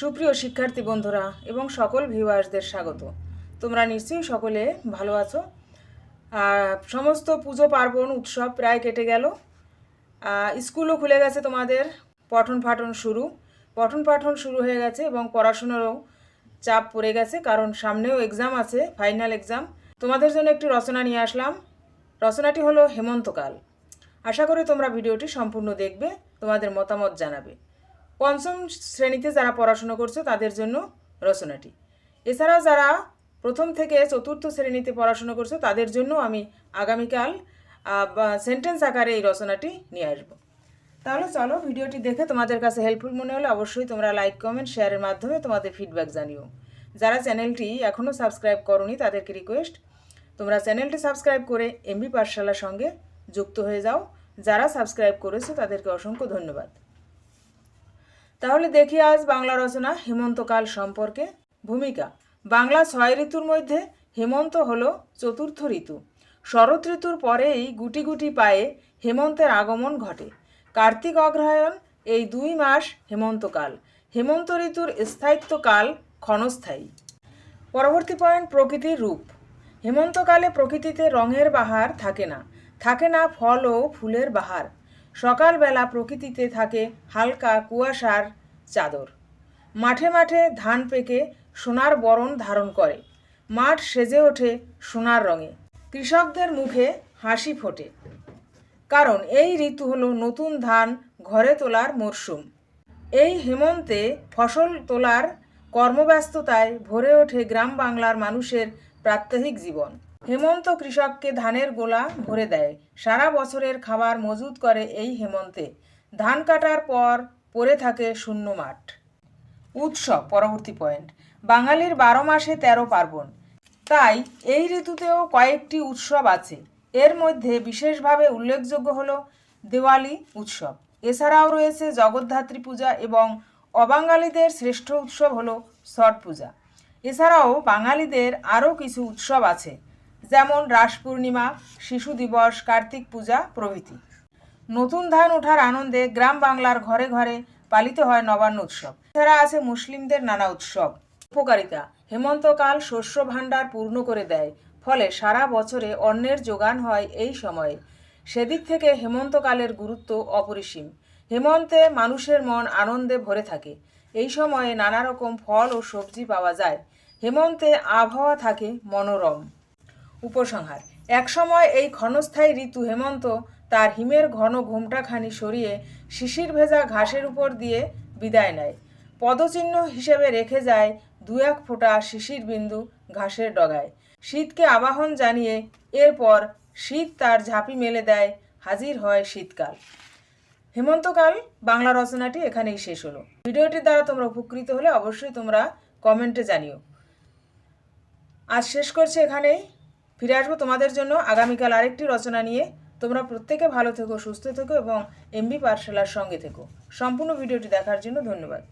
সুপ্রিয় শিক্ষার্থী বন্ধুরা এবং সকল ভিউয়ার্সদের স্বাগত। তোমরা নিশ্চয়ই সকলে ভালো আছো। সমস্ত পুজো পার্বণ উৎসব প্রায় কেটে গেল। স্কুলও খুলে গেছে তোমাদের। পঠন পাঠন শুরু। পঠন পাঠন শুরু হয়ে গেছে এবং পড়াশুনোরও চাপ পড়ে গেছে কারণ সামনেও এক্সাম আছে ফাইনাল এক্সাম তোমাদের জন্য একটি রচনা নিয়ে আসলাম। রচনাটি হলো হেমন্তকাল। আশা করি তোমরা ভিডিওটি সম্পূর্ণ দেখবে, তোমাদের মতামত জানাবে। পঞ্চম শ্রেণীতে যারা পড়াশোনা করছ, তাদের জন্য রচনাটি। এছাড়াও যারা প্রথম থেকে চতুর্থ শ্রেণীতে পড়াশোনা করছ, তাদের জন্য আমি আগামীকাল সেন্টেন্স আকারে এই রচনাটি নিয়ে আসব। তাহলে চলো ভিডিওটি দেখে তোমাদের কাছে হেল্পফুল মনে হলে অবশ্যই তোমরা লাইক কমেন্ট শেয়ারের মাধ্যমে তোমাদের ফিডব্যাক জানিও। যারা চ্যানেলটি এখনও সাবস্ক্রাইব করনি, তাদেরকে রিকোয়েস্ট তোমরা চ্যানেলটি সাবস্ক্রাইব করে এমবি পাঠশালার সঙ্গে যুক্ত হয়ে যাও। যারা সাবস্ক্রাইব করেছ, তাদেরকে অসংখ্য ধন্যবাদ। তাহলে দেখি আজ বাংলা রচনা হেমন্তকাল সম্পর্কে ভূমিকা। বাংলা ছয় ঋতুর মধ্যে হেমন্ত হল চতুর্থ ঋতু। শরৎ ঋতুর পরেই গুটি গুটি পায়ে হেমন্তের আগমন ঘটে। কার্তিক অগ্রহায়ণ এই দুই মাস হেমন্তকাল হেমন্ত ঋতুর স্থায়িত্বকাল ক্ষণস্থায়ী। পরবর্তী পয়েন্ট প্রকৃতির রূপ। হেমন্তকালে প্রকৃতিতে রঙের বাহার থাকে না। থাকে না ফল ও ফুলের বাহার। সকালবেলা প্রকৃতিতে থাকে হালকা কুয়াশার চাদর। মাঠে মাঠে ধান পেকে সোনার বরণ ধারণ করে। মাঠ সেজে ওঠে সোনার রঙে। কৃষকদের মুখে হাসি ফোটে। কারণ এই ঋতু হলো নতুন ধান ঘরে তোলার মরশুম। এই হেমন্তে ফসল তোলার কর্মব্যস্ততায় ভরে ওঠে গ্রাম বাংলার মানুষের প্রাত্যহিক জীবন। হেমন্ত কৃষককে ধানের গোলা ভরে দেয়। সারা বছরের খাবার মজুত করে এই হেমন্তে। ধান কাটার পর পড়ে থাকে শূন্য মাঠ। উৎসব, পরবর্তী পয়েন্ট। বাঙালির বারো মাসে তেরো পার্বণ। তাই এই ঋতুতেও কয়েকটি উৎসব আছে। এর মধ্যে বিশেষভাবে উল্লেখযোগ্য হল দেওয়ালি উৎসব। এছাড়াও রয়েছে জগদ্ধাত্রী পূজা এবং অবাঙালিদের শ্রেষ্ঠ উৎসব হল ছট পূজা। এছাড়াও বাঙালিদের আরও কিছু উৎসব আছে। যেমন রাস পূর্ণিমা, শিশু দিবস, কার্তিক পূজা প্রভৃতি। নতুন ধান ওঠার আনন্দে গ্রাম বাংলার ঘরে ঘরে পালিত হয় নবান্ন উৎসব। এছাড়া আছে মুসলিমদের নানা উৎসব। উপকারিতা, হেমন্তকাল শস্য ভাণ্ডার পূর্ণ করে দেয়। ফলে সারা বছরে অন্নের যোগান হয় এই সময়ে। সেদিক থেকে হেমন্তকালের গুরুত্ব অপরিসীম। হেমন্তে মানুষের মন আনন্দে ভরে থাকে। এই সময়ে নানা রকম ফল ও সবজি পাওয়া যায়। হেমন্তে আবহাওয়া থাকে মনোরম। উপসংহার। একসময় এই ক্ষণস্থায়ী ঋতু হেমন্ত তার হিমের ঘন ঘোমটাখানি সরিয়ে শিশির ভেজা ঘাসের উপর দিয়ে বিদায় নেয়। পদচিহ্ন হিসেবে রেখে যায় দু এক ফোঁটা শিশির বিন্দু ঘাসের ডগায়। শীতকে আবাহন জানিয়ে এরপর শীত তার ঝাঁপি মেলে দেয়, হাজির হয় শীতকাল। হেমন্তকাল বাংলা রচনাটি এখানেই শেষ হলো। ভিডিওটির দ্বারা তোমরা উপকৃত হলে অবশ্যই তোমরা কমেন্টে জানিও। আজ শেষ করছি এখানেই। ফিরে আসব তোমাদের জন্য আগামীকাল আরেকটি রচনা নিয়ে। তোমরা প্রত্যেকে ভালো থেকো, সুস্থ থেকো এবং এমবি পাঠশালার সঙ্গে থেকো। সম্পূর্ণ ভিডিওটি দেখার জন্য ধন্যবাদ।